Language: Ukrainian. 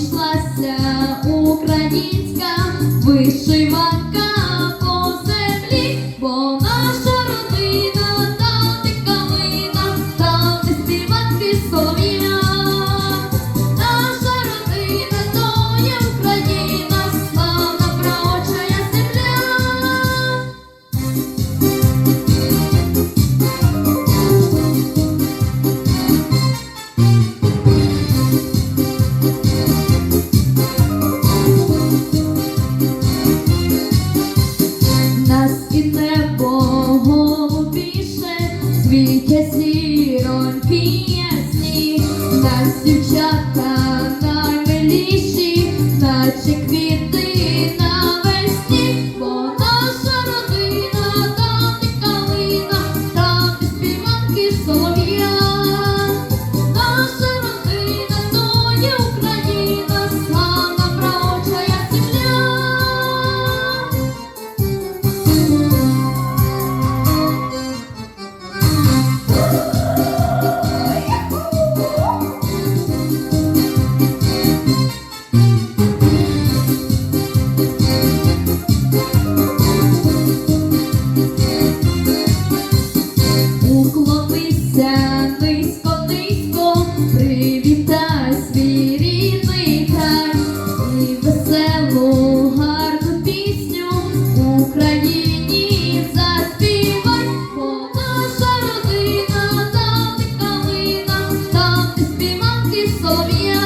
знайшлася українська вишиванка. Свій кесірон пісні, нас дівчата наймиліші, наче квіт. Україні заспівай, бо наша родина, там ти калина, там ти співанки, сов'я.